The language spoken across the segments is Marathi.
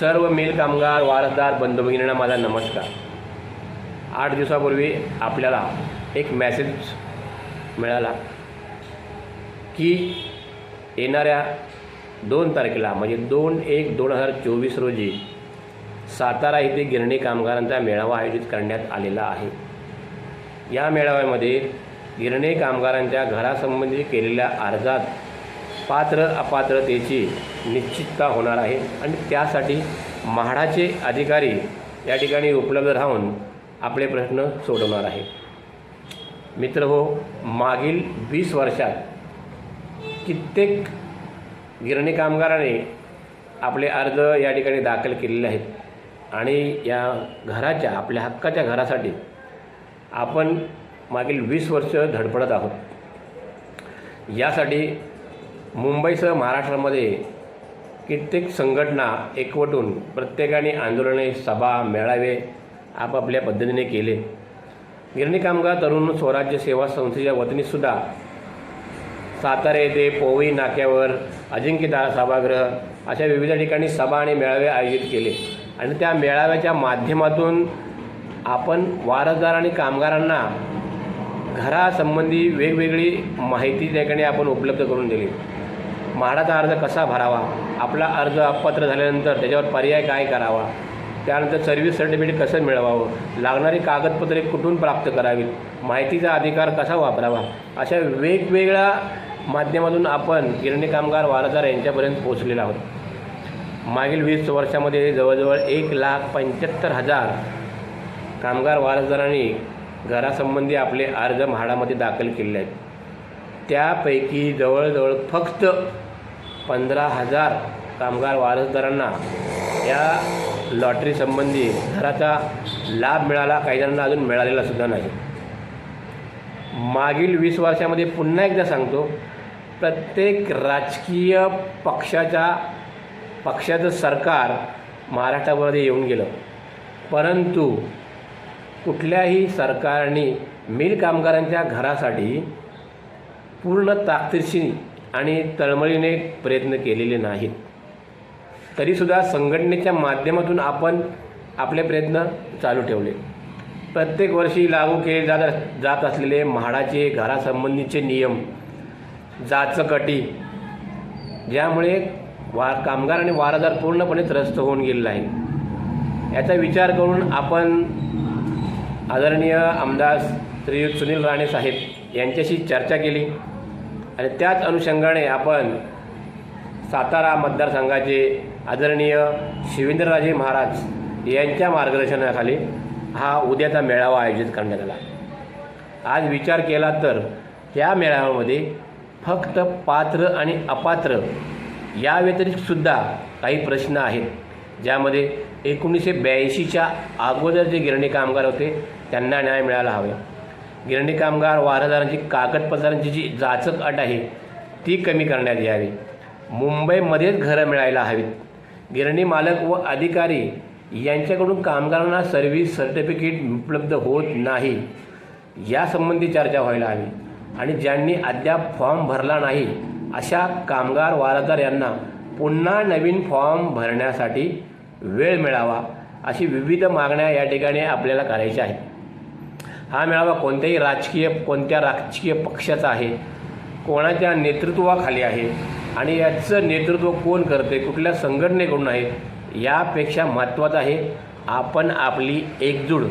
सर्व मिल कामगार वारसदार बंधू भगिनींना माझा नमस्कार. आठ दिवसापूर्वी आपल्याला एक मॅसेज मिळाला की येणाऱ्या दोन तारखेला म्हणजे दोन एक दोन हजार चोवीस रोजी सातारा येथे गिरणी कामगारांचा मेळावा आयोजित करण्यात आलेला आहे. या मेळाव्यामध्ये गिरणी कामगारांच्या घरासंबंधी केलेल्या अर्जात पात्र अपात्रतेची निश्चितता होणार आहे. आणि त्यासाठी म्हाडाचे अधिकारी या ठिकाणी उपलब्ध राहून आपले प्रश्न सोडवणार आहे. मित्र हो मागील वीस वर्षात कित्येक गिरणी कामगाराने आपले अर्ज या ठिकाणी दाखल केलेले आहेत. आणि या घराच्या आपल्या हक्काच्या घरासाठी आपण मागील वीस वर्ष धडपडत आहोत. यासाठी मुंबईसह महाराष्ट्रामध्ये कित्येक संघटना एकवटून प्रत्येकाने आंदोलने सभा मेळावे आपापल्या पद्धतीने केले. गिरणी कामगार तरुण स्वराज्य सेवा संस्थेच्या वतीनेसुद्धा सातारा येथे पोवई नाक्यावर अजिंक्यतारा सभागृह अशा विविध ठिकाणी सभा आणि मेळावे आयोजित केले. आणि त्या मेळाव्याच्या माध्यमातून आपण वारसदार आणि कामगारांना घरासंबंधी वेगवेगळी माहिती त्या ठिकाणी आपण उपलब्ध करून दिली. म्हाडाचा अर्ज कसा भरावा? आपला अर्ज अपात्र झाल्यानंतर त्याच्यावर पर्याय काय करावा? त्यानंतर सर्व्हिस सर्टिफिकेट कसं मिळवावं? लागणारी कागदपत्रे कुठून प्राप्त करावीत? माहितीचा अधिकार कसा वापरावा? अशा वेगवेगळ्या माध्यमातून आपण गिरणी कामगार वारसदार यांच्यापर्यंत पोहोचलेलो आहोत. मागील वीस वर्षामध्ये जवळजवळ एक लाख पंच्याहत्तर हजार कामगार वारसदारांनी घरासंबंधी आपले अर्ज म्हाडामध्ये दाखल केले आहेत. त्यापैकी जवळजवळ फक्त पंधरा हजार कामगार वारसदारांना या लॉटरीसंबंधी घराचा लाभ मिळाला काही जणांना अजून मिळालेला सुद्धा नाही. मागील वीस वर्षामध्ये पुन्हा एकदा सांगतो प्रत्येक राजकीय पक्षाच्या पक्षाचं सरकार महाराष्ट्रामध्ये येऊन गेलं. परंतु कुठल्याही सरकारने मिल कामगारांच्या घरासाठी पूर्ण ताकदीशी आणि तळमळीने प्रयत्न केलेले नाहीत. तरीसुद्धा संघटनेच्या माध्यमातून आपण आपले प्रयत्न चालू ठेवले. प्रत्येक वर्षी लागू केले जात जात असलेले म्हाडाचे घरासंबंधीचे नियम जाचकटी ज्यामुळे वा कामगार आणि वारदार पूर्णपणे त्रस्त होऊन गेलेला आहे याचा विचार करून आपण आदरणीय आमदार श्रीयुत सुनील राणे साहेब यांच्याशी चर्चा केली. आणि त्याच अनुषंगाने आपण सातारा मतदारसंघाचे आदरणीय शिवेंद्रराजे महाराज यांच्या मार्गदर्शनाखाली हा उद्याचा मेळावा आयोजित करण्यात आला. आज विचार केला तर या मेळाव्यामध्ये फक्त पात्र आणि अपात्र या व्यतिरिक्तसुद्धा काही प्रश्न आहेत ज्यामध्ये एकोणीसशे ब्याऐंशीच्या अगोदर जे गिरणी कामगार होते त्यांना न्याय मिळायला हवा. गिरणी कामगार वारसदारांची कागदपत्रांची जी जाचक अट आहे ती कमी करण्यात यावी. मुंबईमध्येच घरं मिळायला हवीत. गिरणी मालक व अधिकारी यांच्याकडून कामगारांना सर्व्हिस सर्टिफिकेट उपलब्ध होत नाही यासंबंधी चर्चा व्हायला हवी. आणि ज्यांनी अद्याप फॉर्म भरला नाही अशा कामगार वारसदार यांना पुन्हा नवीन फॉर्म भरण्यासाठी वेळ मिळावा अशी विविध मागण्या या ठिकाणी आपल्याला करायच्या आहेत. हा मेळावा कोणत्याही राजकीय कोणत्या राजकीय पक्षाचा आहे कोणाच्या नेतृत्वाखाली आहे आणि याचं नेतृत्व कोण करते कुठल्या संघटनेकडून आहे यापेक्षा महत्त्वाचं आहे आपण आपली एकजूड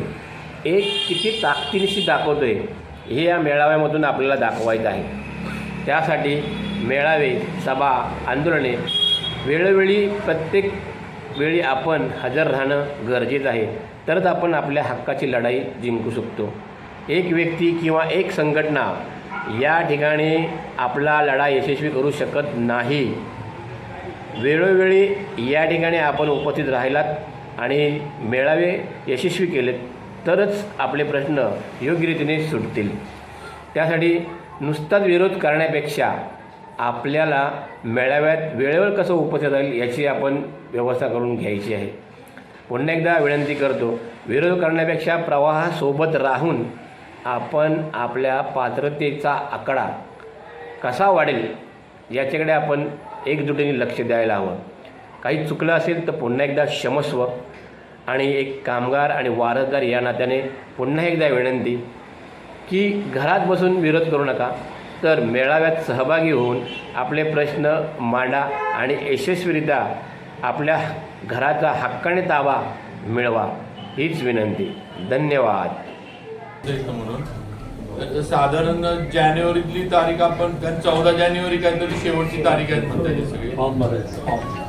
एक किती ताकदीनिशी दाखवतोय हे या मेळाव्यामधून आपल्याला दाखवायचं आहे. त्यासाठी मेळावे सभा आंदोलने वेळोवेळी प्रत्येक वेळी आपण हजर राहणं गरजेचं आहे. तरच आपण आपल्या हक्काची लढाई जिंकू शकतो. एक व्यक्ती किंवा एक संघटना या ठिकाणी आपला लढा यशस्वी करू शकत नाही. वेळोवेळी या ठिकाणी आपण उपस्थित राहिलात आणि मेळावे यशस्वी केलेत तरच आपले प्रश्न योग्यरीतीने सुटतील. त्यासाठी नुसताच विरोध करण्यापेक्षा आपल्याला मेळाव्यात वेळेवर कसं उपस्थित राहील याची आपण व्यवस्था करून घ्यायची आहे. पुन्हा एकदा विनंती करतो विरोध करण्यापेक्षा प्रवाहासोबत राहून आपण आपल्या पात्रतेचा आकडा कसा वाढेल याच्याकडे आपण एकजुटीने लक्ष द्यायला हवं. काही चुकलं असेल तर पुन्हा एकदा क्षमस्व आणि एक कामगार आणि वारसदार या नात्याने पुन्हा एकदा विनंती की घरात बसून विरोध करू नका तर मेळाव्यात सहभागी होऊन आपले प्रश्न मांडा आणि यशस्वीरित्या आपल्या घराचा हक्काने ताबा मिळवा हीच विनंती. धन्यवाद. द्यायचं म्हणून. साधारण जानेवारीतली तारीख आपण चौदा जानेवारी काहीतरी शेवटची तारीख आहे म्हणता हे सगळे. फॉर्म भरायचं.